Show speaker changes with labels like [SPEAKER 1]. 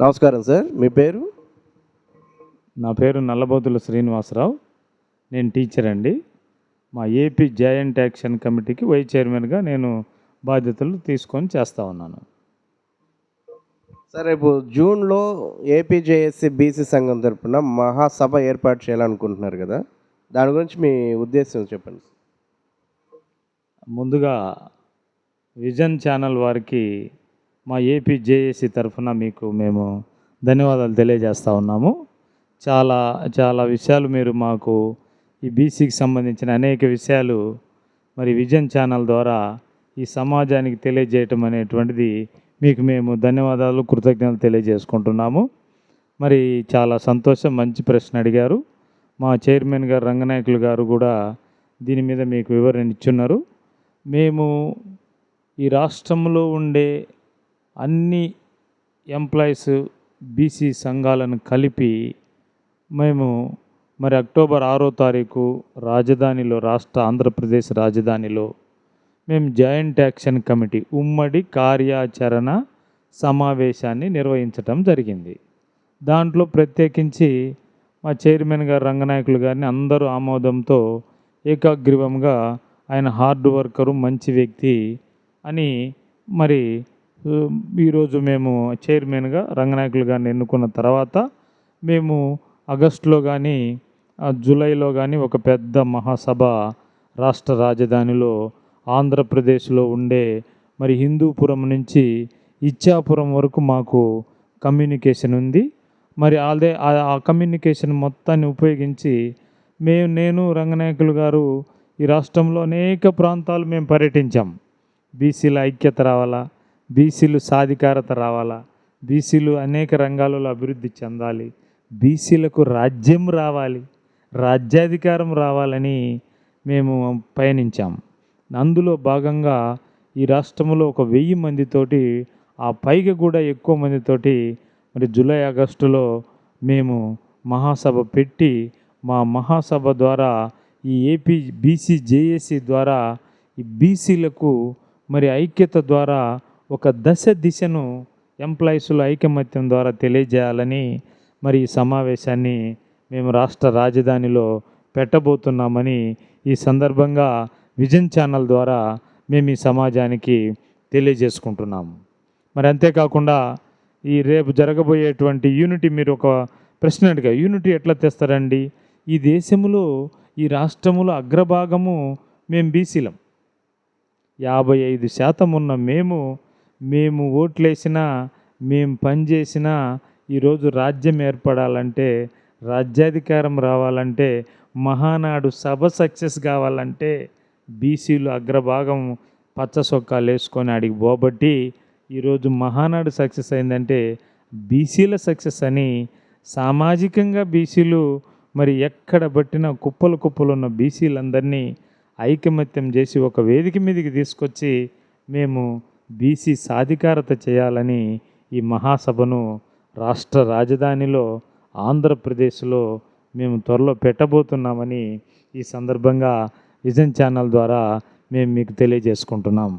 [SPEAKER 1] నమస్కారం సార్ మీ పేరు?
[SPEAKER 2] నా పేరు నల్లబోతుల శ్రీనివాసరావు. నేను టీచర్ అండి. మా ఏపీ జాయింట్ యాక్షన్ కమిటీకి వైస్ చైర్మన్గా నేను బాధ్యతలు తీసుకొని చేస్తూ ఉన్నాను.
[SPEAKER 1] సార్ రేపు జూన్లో ఏపీజేఎస్సీ బీసీ సంఘం తరపున మహాసభ ఏర్పాటు చేయాలనుకుంటున్నారు కదా. దాని గురించి మీ ఉద్దేశం చెప్పండి
[SPEAKER 2] ముందుగా విజన్ ఛానల్ వారికి మా ఏపీ జేఏసీ తరఫున మీకు మేము ధన్యవాదాలు తెలియజేస్తూ ఉన్నాము. చాలా చాలా విషయాలు మీరు మాకు ఈ బీసీకి సంబంధించిన అనేక విషయాలు మరి విజన్ ఛానల్ ద్వారా ఈ సమాజానికి తెలియజేయటం అనేటువంటిది మీకు మేము ధన్యవాదాలు కృతజ్ఞతలు తెలియజేసుకుంటున్నాము. మరి చాలా సంతోషం మంచి ప్రశ్న అడిగారు. మా చైర్మన్ గారు రంగనాయకులు గారు కూడా దీని మీద మీకు వివరణ ఇచ్చున్నారు. మేము ఈ రాష్ట్రంలో ఉండే అన్ని ఎంప్లాయీస్ బీసీ సంఘాలను కలిపి మేము మరి అక్టోబర్ ఆరో తారీఖు రాజధానిలో రాష్ట్ర ఆంధ్రప్రదేశ్ రాజధానిలో మేము జాయింట్ యాక్షన్ కమిటీ ఉమ్మడి కార్యాచరణ సమావేశాన్ని నిర్వహించటం జరిగింది. దాంట్లో ప్రత్యేకించి మా చైర్మన్ గారు రంగనాయకులు గారిని అందరూ ఆమోదంతో ఏకాగ్రీవంగా ఆయన హార్డ్ వర్కరు మంచి వ్యక్తి అని మరి ఈరోజు మేము చైర్మన్గా రంగనాయకులు గారిని ఎన్నుకున్న తర్వాత మేము ఆగస్టులో కానీ జూలైలో కానీ ఒక పెద్ద మహాసభ రాష్ట్ర రాజధానిలో ఆంధ్రప్రదేశ్లో ఉండే మరి హిందూపురం నుంచి ఇచ్చాపురం వరకు మాకు కమ్యూనికేషన్ ఉంది. మరి అదే ఆ- కమ్యూనికేషన్ మొత్తాన్ని ఉపయోగించి మేము నేను రంగనాయకులు గారు ఈ రాష్ట్రంలో అనేక ప్రాంతాలు మేము పర్యటించాం. బీసీల ఐక్యత రావాలా? బీసీలు సాధికారత రావాలా? బీసీలు అనేక రంగాలలో అభివృద్ధి చెందాలి. బీసీలకు రాజ్యం రావాలి. రాజ్యాధికారం రావాలని మేము పయనించాం. అందులో భాగంగా ఈ రాష్ట్రంలో ఒక వెయ్యి మందితోటి ఆ పైగా కూడా ఎక్కువ మందితోటి మరి జూలై ఆగస్టులో మేము మహాసభ పెట్టి మా మహాసభ ద్వారా ఈ ఏపీ బీసీ జేఏసీ ద్వారా ఈ బీసీలకు మరి ఐక్యత ద్వారా ఒక దశ దిశను ఎంప్లాయీస్లో ఐకమత్యం ద్వారా తెలియజేయాలని మరి ఈ సమావేశాన్ని మేము రాష్ట్ర రాజధానిలో పెట్టబోతున్నామని ఈ సందర్భంగా విజన్ ఛానల్ ద్వారా మేము ఈ సమాజానికి తెలియజేసుకుంటున్నాము. మరి అంతేకాకుండా ఈ రేపు జరగబోయేటువంటి యూనిటీ మీరు ఒక ప్రశ్న అడిగా యూనిటీ ఎట్లా తెస్తారండి? ఈ దేశంలో ఈ రాష్ట్రములో అగ్రభాగము మేము బీసీలం. యాభై ఐదు శాతం ఉన్న మేము మేము ఓట్లేసినా మేము పనిచేసినా ఈరోజు రాజ్యం ఏర్పడాలంటే రాజ్యాధికారం రావాలంటే మహానాడు సభ సక్సెస్ కావాలంటే బీసీలు అగ్రభాగం పచ్చ సొక్కాలు వేసుకొని అడిగి పోబట్టి ఈరోజు మహానాడు సక్సెస్ అయిందంటే బీసీల సక్సెస్ అని సామాజికంగా బీసీలు మరి ఎక్కడ పట్టిన కుప్పలు కుప్పలు ఉన్న బీసీలందరినీ ఐకమత్యం చేసి ఒక వేదిక మీదకి తీసుకొచ్చి మేము బీసీ సాధికారత చేయాలని ఈ మహాసభను రాష్ట్ర రాజధానిలో ఆంధ్రప్రదేశ్లో మేము త్వరలో పెట్టబోతున్నామని ఈ సందర్భంగా విజన్ ఛానల్ ద్వారా మేము మీకు తెలియజేసుకుంటున్నాం.